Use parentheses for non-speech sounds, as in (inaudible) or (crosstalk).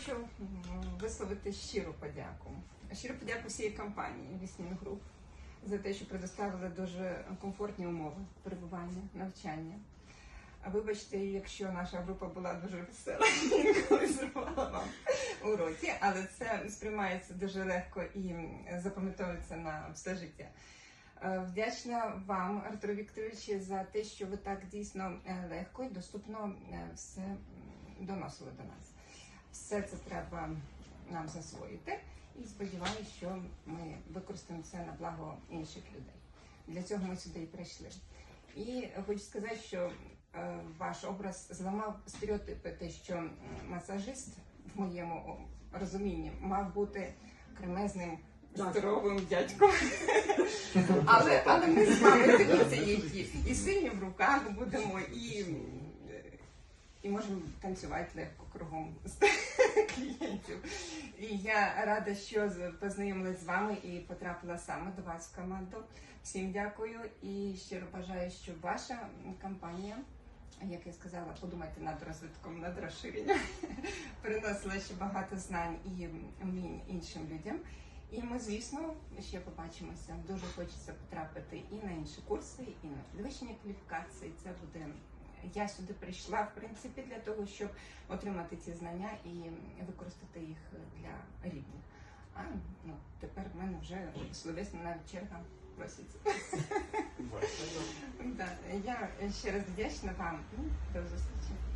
хочу висловити щиру подяку. Щиру подяку всієї компанії Вісмін Груп за те, що предоставили дуже комфортні умови перебування, навчання. А вибачте, якщо наша група була дуже весела, (laughs) інколи зривала вам уроки, але це сприймається дуже легко і запам'ятовується на все життя. Е, Вдячна вам, Артур Вікторович, за те, що ви так дійсно е, легко і доступно е, все доносили до нас. Все це треба нам засвоїти і сподіваюся, що ми використаємо це на благо інших людей. Для цього ми сюди і прийшли. І хочу сказати, що е, ваш образ зламав стереотипи, те, що масажист в моєму розумінні мав бути кремезним здоровим дядьком. (laughs) Але, але ми з вами дивіться, які і сильні в руках будемо, і, і можемо танцювати легко кругом клієнтів. І я рада, що познайомилась з вами і потрапила саме до вас в команду. Всім дякую і щиро бажаю, щоб ваша компанія, як я сказала, подумайте над розвитком, над розширенням, (laughs) приносила ще багато знань і вмінь іншим людям. І ми, звісно, ще побачимося. Дуже хочеться потрапити і на інші курси, і на підвищення кваліфікації. Це буде. Я сюди прийшла, в принципі, для того, щоб отримати ці знання і використати їх для рідних. А ну тепер в мене вже словесно навіть черга проситься. (laughs) Я ще раз вдячна вам. і До зустрічі.